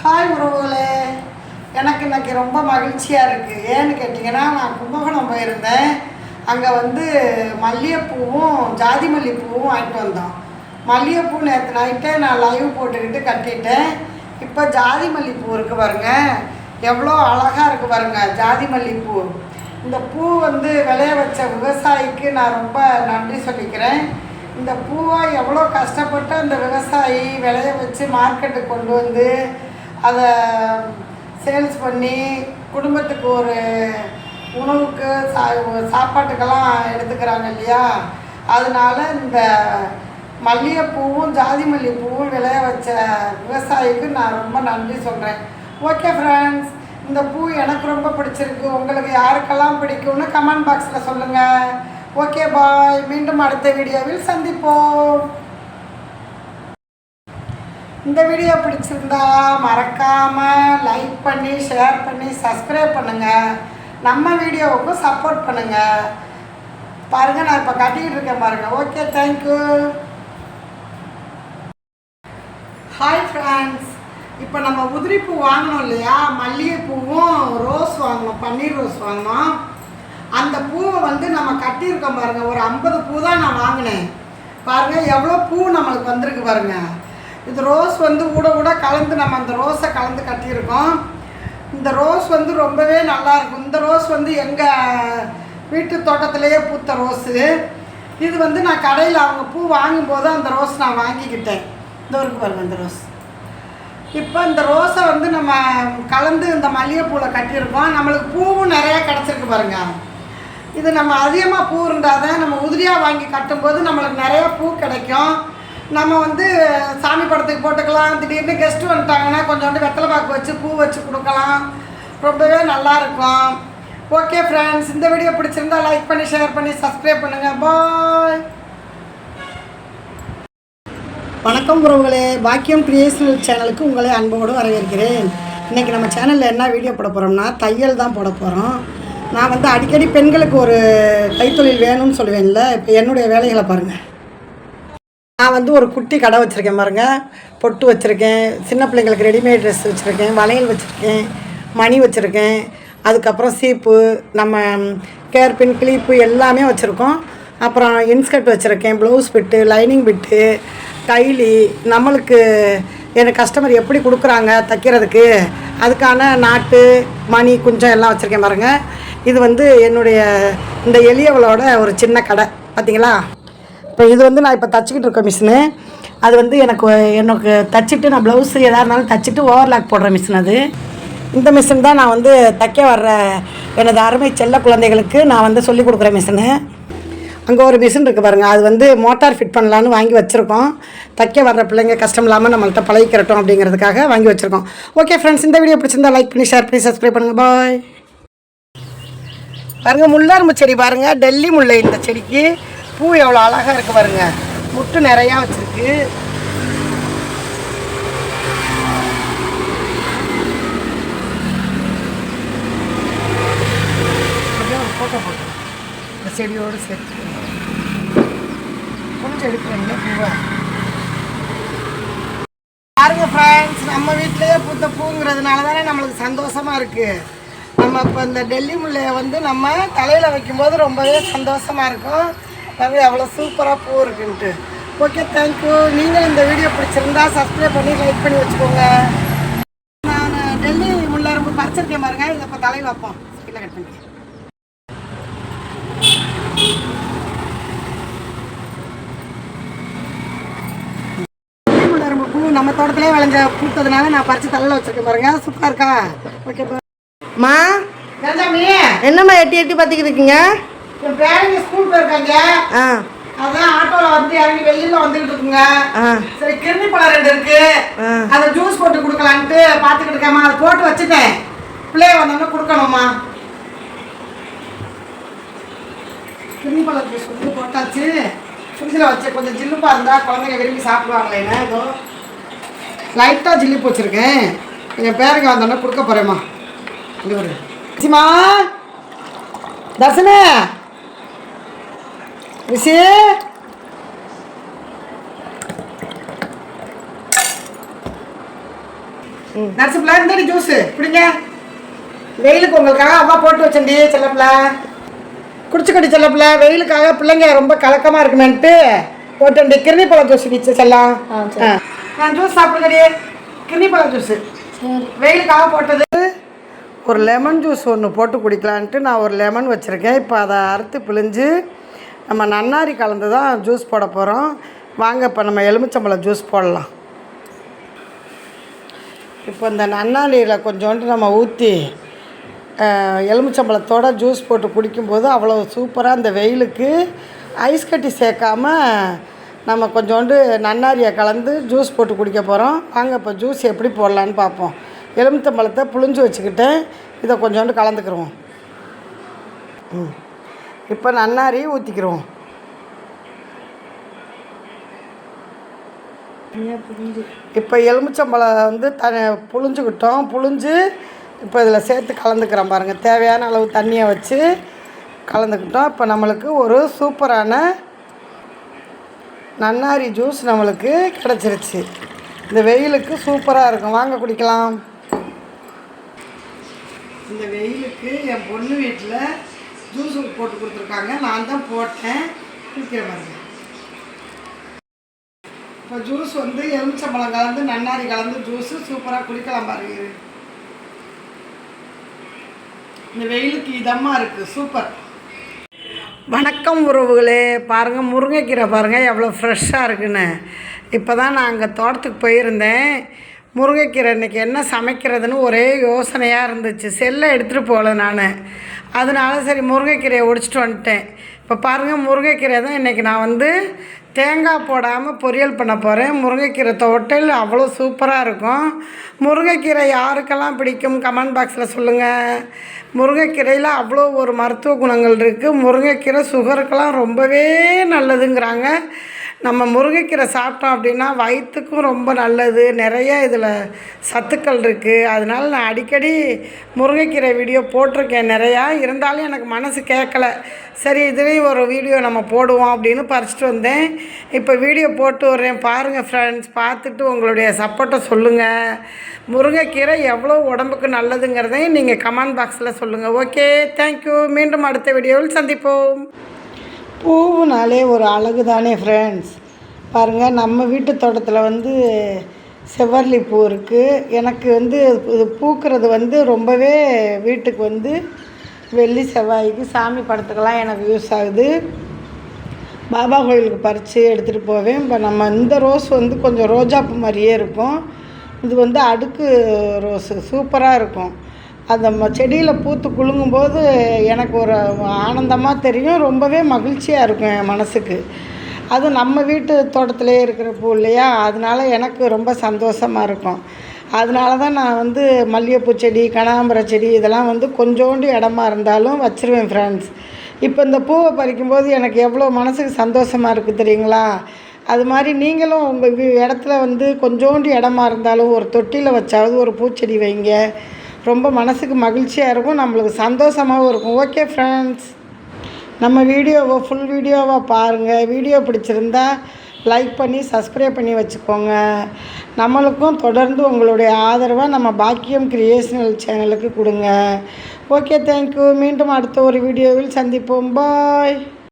Hi உறவுகளே. எனக்கு இன்றைக்கி ரொம்ப மகிழ்ச்சியாக இருக்குது ஏன்னு கேட்டிங்கன்னா நான் கும்பகோணம் போயிருந்தேன். அங்கே வந்து மல்லிகைப்பூவும் ஜாதி மல்லிகைப்பூவும் வாங்கிட்டு வந்தோம். மல்லிகைப்பூ நேற்று நைட்டே நான் லைவ் போட்டுக்கிட்டு கட்டிட்டேன். இப்போ ஜாதி மல்லிகைப்பூ இருக்குது பாருங்க. எவ்வளோ அழகாக இருக்குது பாருங்க ஜாதி மல்லிகைப்பூ. இந்த பூ வந்து விளைய வச்ச விவசாயிக்கு நான் ரொம்ப நன்றி சொல்லிக்கிறேன். இந்த பூவை எவ்வளோ கஷ்டப்பட்டு அந்த விவசாயி விளைய வச்சு மார்க்கெட்டுக்கு கொண்டு வந்து அதை சேல்ஸ் பண்ணி குடும்பத்துக்கு ஒரு உணவுக்கு சா சாப்பாட்டுக்கெல்லாம் எடுத்துக்கிறாங்க இல்லையா? அதனால இந்த மல்லிகைப்பூவும் ஜாதி மல்லிகைப்பூவும் விளைய வச்ச விவசாயிக்கு நான் ரொம்ப நன்றி சொல்கிறேன் ஓகே ஃப்ரெண்ட்ஸ் இந்த பூ எனக்கு ரொம்ப பிடிச்சிருக்கு. உங்களுக்கு யாருக்கெல்லாம் பிடிக்கும்னு கமெண்ட் பாக்ஸில் சொல்லுங்கள் ஓகே பாய் மீண்டும் அடுத்த வீடியோவில் சந்திப்போம். இந்த வீடியோ பிடிச்சிருந்தா மறக்காமல் லைக் பண்ணி ஷேர் பண்ணி சப்ஸ்கிரைப் பண்ணுங்கள் நம்ம வீடியோவுக்கும் சப்போர்ட் பண்ணுங்கள் பாருங்கள் நான் இப்போ கட்டிக்கிட்டு இருக்கேன் பாருங்கள் ஓகே தேங்க்யூ ஹாய் ஃப்ரெண்ட்ஸ் இப்போ நம்ம உதிரிப்பூ வாங்கினோம் இல்லையா? மல்லிகைப்பூவும் ரோஸ் வாங்கினோம் பன்னீர் ரோஸ் வாங்கினோம் அந்த பூவை வந்து நம்ம கட்டியிருக்கோம் பாருங்கள் ஒரு ஐம்பது பூ தான் நான் வாங்கினேன். பாருங்கள் எவ்வளோ பூ நம்மளுக்கு வந்திருக்கு பாருங்கள் இது ரோஸ் வந்து ஊட ஊட கலந்து நம்ம அந்த ரோஸை கலந்து கட்டியிருக்கோம். இந்த ரோஸ் வந்து ரொம்பவே நல்லா இருக்கும். இந்த ரோஸ் வந்து எங்கள் வீட்டு தோட்டத்திலேயே பூத்த ரோஸு. இது வந்து நான் கடையில் அவங்க பூ வாங்கும்போது அந்த ரோஸ் நான் வாங்கிக்கிட்டேன். இந்த இருக்கு பாருங்க இந்த ரோஸ். இப்போ இந்த ரோஸை வந்து நம்ம கலந்து இந்த மல்லிகைப்பூவில் கட்டியிருக்கோம். நம்மளுக்கு பூவும் நிறையா கிடச்சிருக்கு பாருங்கள் இது நம்ம அதிகமாக பூ இருந்தால் தான் நம்ம உதிரியாக வாங்கி கட்டும்போது நம்மளுக்கு நிறையா பூ கிடைக்கும். நம்ம வந்து சாமி படத்துக்கு போட்டுக்கலாம். திடீர்னு கெஸ்ட்டு வந்துட்டாங்கன்னா கொஞ்சோண்டு வெத்தலை பாக்கு வச்சு பூ வச்சு கொடுக்கலாம். ரொம்பவே நல்லாயிருக்கும் ஓகே ஃப்ரெண்ட்ஸ் இந்த வீடியோ பிடிச்சிருந்தா லைக் பண்ணி ஷேர் பண்ணி சப்ஸ்கிரைப் பண்ணுங்கள் பாய் வணக்கம் உறவுகளே. பாக்கியம் கிரியேஷனல் சேனலுக்கு உங்களை அன்போடு வரவேற்கிறேன். இன்றைக்கி நம்ம சேனலில் என்ன வீடியோ போட போகிறோம்னா தையல் தான் போட போகிறோம் நான் வந்து அடிக்கடி பெண்களுக்கு ஒரு கைத்தொழில் வேணும்னு சொல்லுவேன்ல. இப்போ என்னுடைய வேலைகளை பாருங்கள் நான் வந்து ஒரு குட்டி கடை வச்சுருக்கேன் பாருங்க. பொட்டு வச்சுருக்கேன். சின்ன பிள்ளைங்களுக்கு ரெடிமேட் ட்ரெஸ் வச்சுருக்கேன். வளையல் வச்சுருக்கேன். மணி வச்சுருக்கேன். அதுக்கப்புறம் சீப்பு நம்ம கேர்பின் கிளிப்பு எல்லாமே வச்சுருக்கோம். அப்புறம் இன்ஸ்கர்ட் வச்சுருக்கேன். ப்ளவுஸ் பிட்டு லைனிங் பிட்டு கைலி நம்மளுக்கு எனக்கு கஸ்டமர் எப்படி கொடுக்குறாங்க தைக்கிறதுக்கு அதுக்கான நாட்டு மணி குஞ்சம் எல்லாம் வச்சுருக்கேன் பாருங்க. இது வந்து என்னுடைய இந்த எளியவளோட ஒரு சின்ன கடை. பார்த்தீங்களா இப்போ இது வந்து நான் இப்போ தச்சுக்கிட்டு இருக்கேன் மிஷினு. அது வந்து எனக்கு எனக்கு தச்சுட்டு நான் ப்ளவுஸு எதாக இருந்தாலும் தச்சுட்டு ஓவர்லாக் போடுற மிஷின் அது. இந்த மிஷின் தான் நான் வந்து தைக்க வர்ற எனது அருமை செல்ல குழந்தைகளுக்கு நான் வந்து சொல்லிக் கொடுக்குற மிஷினு. அங்கே ஒரு மிஷின் இருக்குது பாருங்கள் அது வந்து மோட்டார் ஃபிட் பண்ணலான்னு வாங்கி வச்சுருக்கோம். தைக்க வர்ற பிள்ளைங்க கஷ்டம் இல்லாமல் நம்மள்கிட்ட பழகிக்கிறட்டும் அப்படிங்கிறதுக்காக வாங்கி வச்சுருக்கோம். ஓகே ஃப்ரெண்ட்ஸ் இந்த வீடியோ பிடிச்சிருந்தா லைக் பண்ணி ஷேர் பண்ணி சப்ஸ்கிரைப் பண்ணுங்கள் பாய் பாருங்கள் முள்ளாரும்பு செடி பாருங்கள் டெல்லி முல்லை இந்த செடிக்கு. பூ எவ்வளோ அழகாக இருக்குது பாருங்க. முட்டு நிறையா வச்சுருக்கு. அப்படியே ஒரு ஃபோட்டோ போட்டு இந்த செடியோடு சேர்த்து. கொஞ்சம் எடுக்கிறீங்க பூவை. பாருங்க ஃப்ரெண்ட்ஸ் நம்ம வீட்டிலேயே பூத்த பூங்கிறதுனால தானே நம்மளுக்கு சந்தோஷமாக இருக்குது நம்ம இப்போ இந்த டெல்லி முல்லையை வந்து நம்ம தலையில் வைக்கும்போது ரொம்பவே சந்தோஷமாக இருக்கும். அது எவ்வளோ சூப்பராக பூ இருக்குன்ட்டு ஓகே தேங்க்யூ நீங்கள் இந்த வீடியோ பிடிச்சிருந்தா சப்ஸ்கிரைப் பண்ணி லைக் பண்ணி வச்சுக்கோங்க. நான் டெல்லி முல்லை ரொம்ப பறிச்சிருக்கேன் பாருங்க. இதை இப்போ தலையில் வைப்போம். இல்லை கட் பண்ணி. பூ நம்ம தோட்டத்திலே விளைஞ்ச பூத்ததுனால நான் பறிச்சு தலையில் வச்சிருக்கேன் பாருங்க. சூப்பராக இருக்கா? ஓகே மா என்னம்மா எட்டி எட்டி பார்த்துக்கிட்டு இருக்கீங்க? என் பேரங்க ஸ்கூல் போயிருக்காங்க. அதான் ஆட்டோல வந்து இறங்கி வெயில்ல வந்துகிட்டு இருக்குங்க. சரி கிருமி பழம் ரெண்டு இருக்கு. அதை ஜூஸ் போட்டு கொடுக்கலான்ட்டு பார்த்துக்கிட்டு இருக்கேம்மா. அதை போட்டு வச்சுட்டேன். பிள்ளைய வந்தோம்னா கொடுக்கணும்மா. கிருமி பழம் ஜூஸ் வந்து போட்டாச்சு. ஃப்ரிட்ஜில் வச்சு கொஞ்சம் ஜில்லுப்பா இருந்தால் குழந்தைங்க விரும்பி சாப்பிடுவாங்களேன்னு ஏதோ லைட்டாக ஜில்லுப்பு வச்சுருக்கேன் என் பேருக்கு வந்தோடனே கொடுக்க போகிறேம்மா இங்கே ஒரு சிமா தர்சன ரிஷி நர்சுப்பில் இருந்தடி ஜூஸு குடிங்க. வெயிலுக்கு உங்களுக்காக அம்மா போட்டு வச்சேன்டி செல்லப்பில் குடிச்சுக்கடி செல்லப்பில் வெயிலுக்காக பிள்ளைங்க ரொம்ப கலக்கமாக இருக்குமேன்ட்டு போட்டு கிருணி பழம் ஜூஸ் குடிச்சு செல்லாம். ஆ. ஜூஸ் சாப்பிடுங்கடி. கிருணி பழம் ஜூஸு வெயிலுக்காக போட்டது ஒரு லெமன் ஜூஸ் ஒன்று போட்டு குடிக்கலான்ட்டு நான் ஒரு லெமன் வச்சுருக்கேன். இப்போ அதை அறுத்து பிழிஞ்சு நம்ம நன்னாரி கலந்து தான் ஜூஸ் போட போகிறோம் வாங்க இப்போ நம்ம எலுமிச்சம்பழம் ஜூஸ் போடலாம். இப்போ இந்த நன்னாரியில் கொஞ்சோண்டு நம்ம ஊற்றி எலுமிச்சம்பழத்தோட ஜூஸ் போட்டு குடிக்கும்போது அவ்வளோ சூப்பராக இந்த வெயிலுக்கு ஐஸ் கட்டி சேர்க்காம நம்ம கொஞ்சோண்டு நன்னாரியை கலந்து ஜூஸ் போட்டு குடிக்க போகிறோம் வாங்க இப்போ ஜூஸ் எப்படி போடலான்னு பார்ப்போம். எலுமிச்சம்பழத்தை புழிஞ்சு வச்சுக்கிட்டு இதை கொஞ்சோண்டு கலந்துக்கிறோம் ம். இப்போ நன்னாரி ஊற்றிக்கிறோம் இப்போ எலுமிச்சம்பழம் வந்து த புழிஞ்சுக்கிட்டோம். புழிஞ்சு இப்போ இதில் சேர்த்து கலந்துக்கிறோம் பாருங்கள் தேவையான அளவு தண்ணியை வச்சு கலந்துக்கிட்டோம். இப்போ நம்மளுக்கு ஒரு சூப்பரான நன்னாரி ஜூஸ் நம்மளுக்கு கிடச்சிருச்சு. இந்த வெயிலுக்கு சூப்பராக இருக்கும். வாங்க குடிக்கலாம். இந்த வெயிலுக்கு என் பொண்ணு வீட்டில் ஜூஸுக்கு போட்டு கொடுத்துருக்காங்க. நான் தான் போட்டேன். குடிக்கிற மாதிரி இப்போ ஜூஸ் வந்து எலுமிச்சம்பழம் கலந்து நன்னாரி கலந்து ஜூஸு சூப்பராக குடிக்கலாம் பாருங்க இந்த வெயிலுக்கு இதமாக இருக்குது சூப்பர் வணக்கம் உறவுகளே. பாருங்கள் முருங்கைக்கீரை பாருங்கள் எவ்வளோ ஃப்ரெஷ்ஷாக இருக்குன்னு. இப்போ தான் நான் அங்கே தோட்டத்துக்கு போயிருந்தேன். முருங்கைக்கீரை இன்றைக்கி என்ன சமைக்கிறதுன்னு ஒரே யோசனையாக இருந்துச்சு. செல்லை எடுத்துகிட்டு போகல நான். அதனால சரி முருங்கைக்கீரையை ஒடிச்சிட்டு வந்துட்டேன். இப்போ பாருங்கள் முருங்கைக்கீரை தான் இன்றைக்கி நான் வந்து தேங்காய் போடாமல் பொரியல் பண்ண போகிறேன் முருங்கைக்கீரை தொட்டல் அவ்வளோ சூப்பராக இருக்கும். முருங்கைக்கீரை யாருக்கெல்லாம் பிடிக்கும்? கமெண்ட் பாக்ஸில் சொல்லுங்கள் முருங்கைக்கீரையில் அவ்வளோ ஒரு மருத்துவ குணங்கள் இருக்குது முருங்கைக்கீரை சுகருக்கெல்லாம் ரொம்பவே நல்லதுங்கிறாங்க. நம்ம முருங்கைக்கீரை சாப்பிட்டோம் அப்படின்னா வயிற்றுக்கும் ரொம்ப நல்லது. நிறைய இதில் சத்துக்கள் இருக்குது அதனால் நான் அடிக்கடி முருங்கைக்கீரை வீடியோ போட்டிருக்கேன். நிறையா. இருந்தாலும் எனக்கு மனசு கேட்கல. சரி இதுலேயும் ஒரு வீடியோ நம்ம போடுவோம் அப்படின்னு பறிச்சிட்டு வந்தேன். இப்போ வீடியோ போட்டு வர்றேன். பாருங்கள் ஃப்ரெண்ட்ஸ் பார்த்துட்டு உங்களுடைய சப்போர்ட்டை சொல்லுங்கள் முருங்கைக்கீரை எவ்வளோ உடம்புக்கு நல்லதுங்கிறதையும் நீங்கள் கமெண்ட் பாக்ஸில் சொல்லுங்கள் ஓகே தேங்க்யூ மீண்டும் அடுத்த வீடியோவில் சந்திப்போம். பூவுனாலே ஒரு அழகு தானே ஃப்ரெண்ட்ஸ் பாருங்கள் நம்ம வீட்டு தோட்டத்தில் வந்து செவ்வரளி பூ இருக்குது எனக்கு வந்து இது பூக்கிறது வந்து ரொம்பவே வீட்டுக்கு வந்து வெள்ளி செவ்வாய்க்கு சாமி படத்துக்கெல்லாம் எனக்கு யூஸ் ஆகுது. பாபா கோயிலுக்கு பறித்து எடுத்துகிட்டு போவேன். இப்போ நம்ம இந்த ரோஸ் வந்து கொஞ்சம் ரோஜாப்பூ மாதிரியே இருக்கும். இது வந்து அடுக்கு ரோஸு சூப்பராக இருக்கும். அந்த ம- செடியில் பூத்து குலுங்கும்போது எனக்கு ஒரு ஆனந்தமாக தெரியும். ரொம்பவே மகிழ்ச்சியாக இருக்கும் என் மனசுக்கு. அது நம்ம வீட்டு தோட்டத்திலே இருக்கிற பூ இல்லையா? அதனால எனக்கு ரொம்ப சந்தோஷமாக இருக்கும். அதனால தான் நான் வந்து மல்லிகைப்பூ செடி கனகாம்பர செடி இதெல்லாம் வந்து கொஞ்சோண்டு இடமா இருந்தாலும் வச்சுருவேன் ஃப்ரெண்ட்ஸ் இப்போ இந்த பூவை பறிக்கும்போது எனக்கு எவ்வளோ மனசுக்கு சந்தோஷமாக இருக்குது தெரியுங்களா? அது மாதிரி நீங்களும் உங்கள் இடத்துல வந்து கொஞ்சோண்டு இடமா இருந்தாலும் ஒரு தொட்டியில் வச்சாவது ஒரு பூச்செடி வைங்க. ரொம்ப மனசுக்கு மகிழ்ச்சியாக இருக்கும் நம்மளுக்கு சந்தோஷமாகவும் இருக்கும். ஓகே ஃப்ரெண்ட்ஸ் நம்ம வீடியோவை ஃபுல் வீடியோவாக பாருங்கள் வீடியோ பிடிச்சிருந்தா லைக் பண்ணி சப்ஸ்கிரைப் பண்ணி வச்சுக்கோங்க. நம்மளுக்கும் தொடர்ந்து உங்களுடைய ஆதரவை நம்ம பாக்கியம் கிரியேஷனல் சேனலுக்கு கொடுங்க. ஓகே தேங்க்யூ மீண்டும் அடுத்த ஒரு வீடியோவில் சந்திப்போம். பாய்